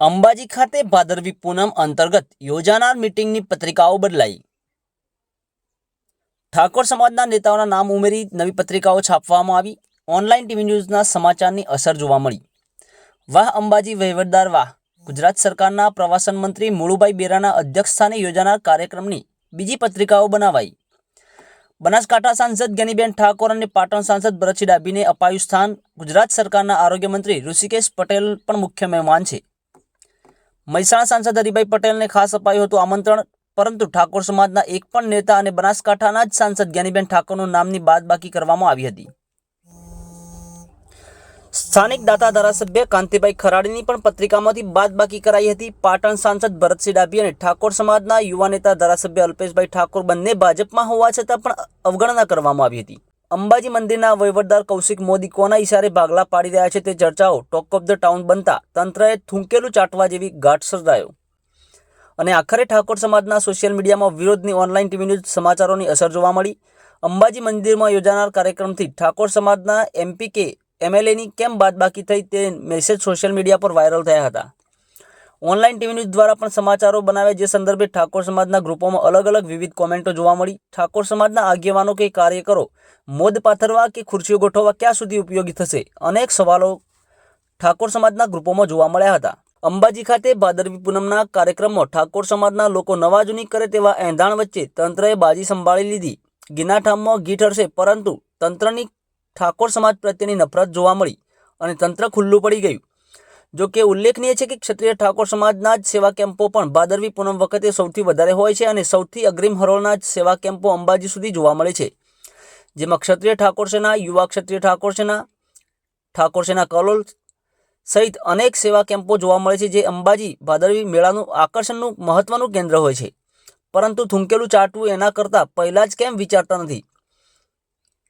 અંબાજી ખાતે ભાદરવી પૂનમ અંતર્ગત યોજાનાર મીટિંગની પત્રિકાઓ બદલાઈ. ઠાકોર સમાજના નેતાઓના નામ ઉમેરી નવી પત્રિકાઓ છાપવામાં આવી. ઓનલાઈન ટીવી ન્યૂઝના સમાચારની અસર જોવા મળી. વાહ અંબાજી વહીવટદાર વાહ. ગુજરાત સરકારના પ્રવાસન મંત્રી મુળુભાઈ બેરાના અધ્યક્ષસ્થાને યોજાનાર કાર્યક્રમની બીજી પત્રિકાઓ બનાવાઈ. બનાસકાંઠા સાંસદ ગેનીબેન ઠાકોર અને પાટણ સાંસદ ભરતસિંહ ડાભીને અપાયું સ્થાન. ગુજરાત સરકારના આરોગ્ય મંત્રી ઋષિકેશ પટેલ પણ મુખ્ય મહેમાન છે. મહેસાણા સાંસદ હરિભાઈ પટેલને ખાસ અપાયું હતું આમંત્રણ, પરંતુ ઠાકોર સમાજના એક પણ નેતા અને બનાસકાંઠાના જ સાંસદ જ્ઞાનીબેન ઠાકોરનું નામની બાદબાકી કરવામાં આવી હતી. સ્થાનિક દાતા ધારાસભ્ય કાંતિભાઈ ખરાડીની પણ પત્રિકામાંથી બાદબાકી કરાઈ હતી. પાટણ સાંસદ ભરતસિંહ ડાભી અને ઠાકોર સમાજના યુવા નેતા ધારાસભ્ય અલ્પેશભાઈ ઠાકોર બંને ભાજપમાં હોવા છતાં પણ અવગણના કરવામાં આવી હતી. અંબાજી મંદિરના વહીવટદાર કૌશિક મોદી કોના ઇશારે ભાગલા પાડી રહ્યા છે તે ચર્ચાઓ ટોક ઓફ ધ ટાઉન બનતા તંત્રએ થૂંકેલું ચાટવા જેવી ઘાટ સર્જાયો. અને આખરે ઠાકોર સમાજના સોશિયલ મીડિયામાં વિરોધની ઓનલાઈન ટીવી ન્યૂઝ સમાચારોની અસર જોવા મળી. અંબાજી મંદિરમાં યોજાનાર કાર્યક્રમથી ઠાકોર સમાજના એમપી કે એમએલએની કેમ બાદબાકી થઈ તે મેસેજ સોશિયલ મીડિયા પર વાયરલ થયા હતા. ઓનલાઈન ટીવી ન્યૂઝ દ્વારા પણ સમાચારો બનાવ્યા જે સંદર્ભે ઠાકોર સમાજના ગ્રુપોમાં અલગ અલગ વિવિધ કોમેન્ટો જોવા મળી. ઠાકોર સમાજના આગેવાનો કે કાર્યકરો મોદ પાથરવા કે ખુરશીઓ ગોઠવવા ક્યાં સુધી ઉપયોગી થશે? અનેક સવાલો ઠાકોર સમાજના ગ્રુપોમાં જોવા મળ્યા હતા. અંબાજી ખાતે ભાદરવી પૂનમના કાર્યક્રમમાં ઠાકોર સમાજના લોકો નવાજૂની કરે તેવા એંધાણ વચ્ચે તંત્રએ બાજી સંભાળી લીધી. ગિનાઠામમાં ગીઠ હરશે, પરંતુ તંત્રની ઠાકોર સમાજ પ્રત્યેની નફરત જોવા મળી અને તંત્ર ખુલ્લું પડી ગયું. જો કે ઉલ્લેખનીય છે કે ક્ષત્રિય ઠાકોર સમાજના જ સેવા કેમ્પો પણ ભાદરવી પૂનમ વખતે સૌથી વધારે હોય છે અને સૌથી અગ્રિમ હરોળના જ સેવા કેમ્પો અંબાજી સુધી જોવા મળે છે. જેમાં ક્ષત્રિય ઠાકોર સેના, યુવા ક્ષત્રિય ઠાકોર સેના ઠાકોર સેના કલોલ સહિત અનેક સેવા કેમ્પો જોવા મળે છે જે અંબાજી ભાદરવી મેળાનું આકર્ષણનું મહત્વનું કેન્દ્ર હોય છે. પરંતુ થૂંકેલું ચાટવું એના કરતાં પહેલાં જ કેમ વિચારતા નથી?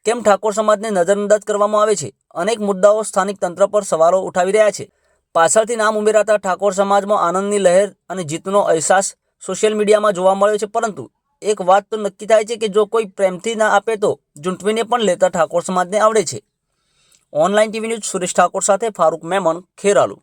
કેમ ઠાકોર સમાજને નજરઅંદાજ કરવામાં આવે છે? અનેક મુદ્દાઓ સ્થાનિક તંત્ર પર સવાલો ઉઠાવી રહ્યા છે. પાછળથી નામ ઉમેરાતા ઠાકોર સમાજમાં આનંદની લહેર અને જીતનો અહેસાસ સોશિયલ મીડિયામાં જોવા મળ્યો છે. પરંતુ એક વાત તો નક્કી થાય છે કે જો કોઈ પ્રેમથી ના આપે તો ઝૂંટવીને પણ લેતા ઠાકોર સમાજને આવડે છે. Online TV news Suresh Thakor સાથે ફારૂક મેમન ખેરાલુ.